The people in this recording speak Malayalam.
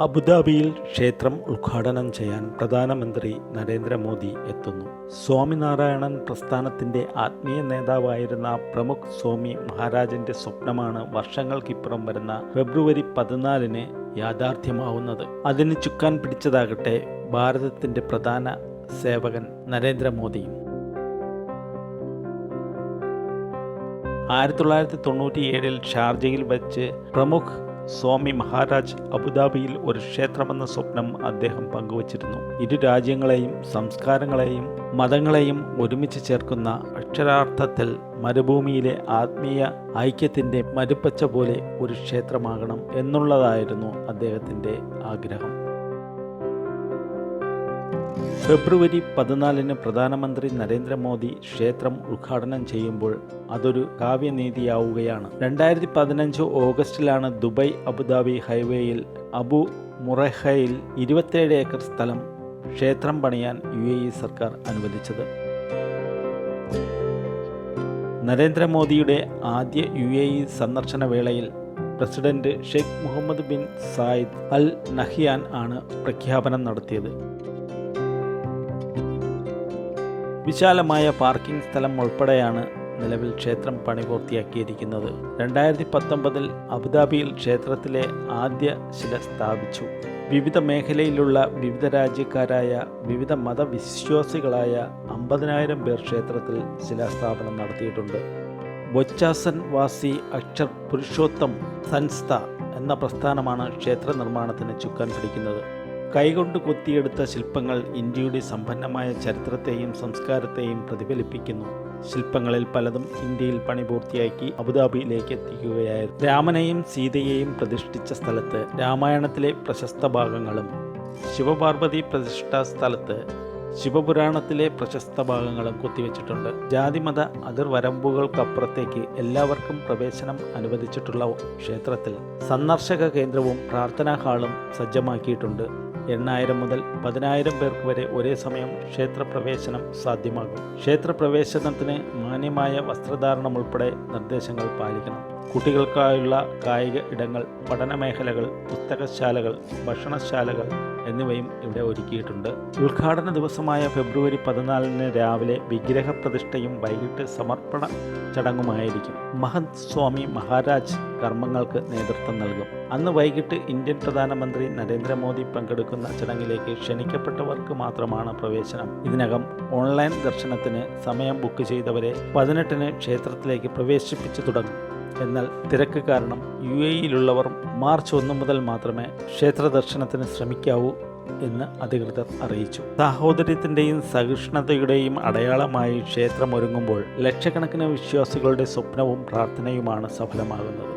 അബുദാബിയിൽ ക്ഷേത്രം ഉദ്ഘാടനം ചെയ്യാൻ പ്രധാനമന്ത്രി നരേന്ദ്രമോദി എത്തുന്നു. സ്വാമിനാരായണൻ പ്രസ്ഥാനത്തിന്റെ ആത്മീയ നേതാവായിരുന്ന പ്രമുഖ് സ്വാമി മഹാരാജന്റെ സ്വപ്നമാണ് വർഷങ്ങൾക്കിപ്പുറം വരുന്ന ഫെബ്രുവരി പതിനാലിന് യാഥാർത്ഥ്യമാവുന്നത്. അതിന് ചുക്കാൻ പിടിച്ചതാകട്ടെ ഭാരതത്തിന്റെ പ്രധാന സേവകൻ നരേന്ദ്രമോദിയും ആയിരത്തി തൊള്ളായിരത്തി തൊണ്ണൂറ്റി ഏഴിൽ ഷാർജയിൽ വെച്ച് പ്രമുഖ് സ്വാമി മഹാരാജ് അബുദാബിയിൽ ഒരു ക്ഷേത്രമെന്ന സ്വപ്നം അദ്ദേഹം പങ്കുവച്ചിരുന്നു. ഇരു രാജ്യങ്ങളെയും സംസ്കാരങ്ങളെയും മതങ്ങളെയും ഒരുമിച്ച് ചേർക്കുന്ന അക്ഷരാർത്ഥത്തിൽ മരുഭൂമിയിലെ ആത്മീയ ഐക്യത്തിന്റെ മരുപ്പച്ച പോലെ ഒരു ക്ഷേത്രമാകണം എന്നുള്ളതായിരുന്നു അദ്ദേഹത്തിന്റെ ആഗ്രഹം. ഫെബ്രുവരി പതിനാലിന് പ്രധാനമന്ത്രി നരേന്ദ്രമോദി ക്ഷേത്രം ഉദ്ഘാടനം ചെയ്യുമ്പോൾ അതൊരു കാവ്യനീതിയാവുകയാണ്. രണ്ടായിരത്തി പതിനഞ്ച് ഓഗസ്റ്റിലാണ് ദുബായ് അബുദാബി ഹൈവേയിൽ അബു മുറഹയിൽ ഇരുപത്തേഴ് ഏക്കർ സ്ഥലം ക്ഷേത്രം പണിയാൻ യു എ ഇ സർക്കാർ അനുവദിച്ചത്. നരേന്ദ്രമോദിയുടെ ആദ്യ യു എ ഇ സന്ദർശന വേളയിൽ president Sheikh Mohammed bin Zayed Al Nahyan ആണ് പ്രഖ്യാപനം നടത്തിയത്. വിശാലമായ പാർക്കിംഗ് സ്ഥലം ഉൾപ്പെടെയാണ് നിലവിൽ ക്ഷേത്രം പണി പൂർത്തിയാക്കിയിരിക്കുന്നത്. രണ്ടായിരത്തി പത്തൊമ്പതിൽ അബുദാബിയിൽ ക്ഷേത്രത്തിലെ ആദ്യ ശില സ്ഥാപിച്ചു. വിവിധ മേഖലയിലുള്ള വിവിധ രാജ്യക്കാരായ വിവിധ മതവിശ്വാസികളായ അമ്പതിനായിരം പേർ ക്ഷേത്രത്തിൽ ശിലാസ്ഥാപനം നടത്തിയിട്ടുണ്ട്. ബൊച്ചാസൻ വാസി അക്ഷർ പുരുഷോത്തം സൻസ്ഥ എന്ന പ്രസ്ഥാനമാണ് ക്ഷേത്ര നിർമ്മാണത്തിന് ചുക്കാൻ പിടിക്കുന്നത്. കൈകൊണ്ട് കൊത്തിയെടുത്ത ശില്പങ്ങൾ ഇന്ത്യയുടെ സമ്പന്നമായ ചരിത്രത്തെയും സംസ്കാരത്തെയും പ്രതിഫലിപ്പിക്കുന്നു. ശില്പങ്ങളിൽ പലതും ഇന്ത്യയിൽ പണി പൂർത്തിയാക്കി അബുദാബിയിലേക്ക് എത്തിക്കുകയായിരുന്നു. രാമനെയും സീതയെയും പ്രതിഷ്ഠിച്ച സ്ഥലത്ത് രാമായണത്തിലെ പ്രശസ്ത ഭാഗങ്ങളും ശിവപാർവതി പ്രതിഷ്ഠാ സ്ഥലത്ത് ശിവപുരാണത്തിലെ പ്രശസ്ത ഭാഗങ്ങളും കൊത്തിവെച്ചിട്ടുണ്ട്. ജാതിമത അതിർവരമ്പുകൾക്കപ്പുറത്തേക്ക് എല്ലാവർക്കും പ്രവേശനം അനുവദിച്ചിട്ടുള്ള ക്ഷേത്രത്തിൽ സന്ദർശക കേന്ദ്രവും പ്രാർത്ഥനാ ഹാളും സജ്ജമാക്കിയിട്ടുണ്ട്. എണ്ണായിരം മുതൽ പതിനായിരം പേർക്ക് വരെ ഒരേ സമയം ക്ഷേത്രപ്രവേശനം സാധ്യമാകും. ക്ഷേത്രപ്രവേശനത്തിന് മാന്യമായ വസ്ത്രധാരണം ഉൾപ്പെടെ നിർദ്ദേശങ്ങൾ പാലിക്കണം. കുട്ടികൾക്കായുള്ള കായിക ഇടങ്ങൾ പഠന മേഖലകൾ പുസ്തകശാലകൾ ഭക്ഷണശാലകൾ എന്നിവയും ഇവിടെ ഒരുക്കിയിട്ടുണ്ട്. ഉദ്ഘാടന ദിവസമായ ഫെബ്രുവരി പതിനാലിന് രാവിലെ വിഗ്രഹ പ്രതിഷ്ഠയും വൈകിട്ട് സമർപ്പണ ചടങ്ങുമായിരിക്കും. മഹന്ത് സ്വാമി മഹാരാജ് കർമ്മങ്ങൾക്ക് നേതൃത്വം നൽകും. അന്ന് വൈകിട്ട് ഇന്ത്യൻ പ്രധാനമന്ത്രി നരേന്ദ്രമോദി പങ്കെടുക്കുന്ന ചടങ്ങിലേക്ക് ക്ഷണിക്കപ്പെട്ടവർക്ക് മാത്രമാണ് പ്രവേശനം. ഇതിനകം ഓൺലൈൻ ദർശനത്തിന് സമയം ബുക്ക് ചെയ്തവരെ പതിനെട്ടിന് ക്ഷേത്രത്തിലേക്ക് പ്രവേശിപ്പിച്ചു തുടങ്ങും. എന്നാൽ തിരക്ക് കാരണം യു എയിലുള്ളവർ മാർച്ച് ഒന്ന് മുതൽ മാത്രമേ ക്ഷേത്ര ദർശനത്തിന് ശ്രമിക്കാവൂ എന്ന് അധികൃതർ അറിയിച്ചു. സാഹോദര്യത്തിന്റെയും സഹിഷ്ണുതയുടെയും അടയാളമായി ക്ഷേത്രം ഒരുങ്ങുമ്പോൾ ലക്ഷക്കണക്കിന് വിശ്വാസികളുടെ സ്വപ്നവും പ്രാർത്ഥനയുമാണ് സഫലമാകുന്നത്.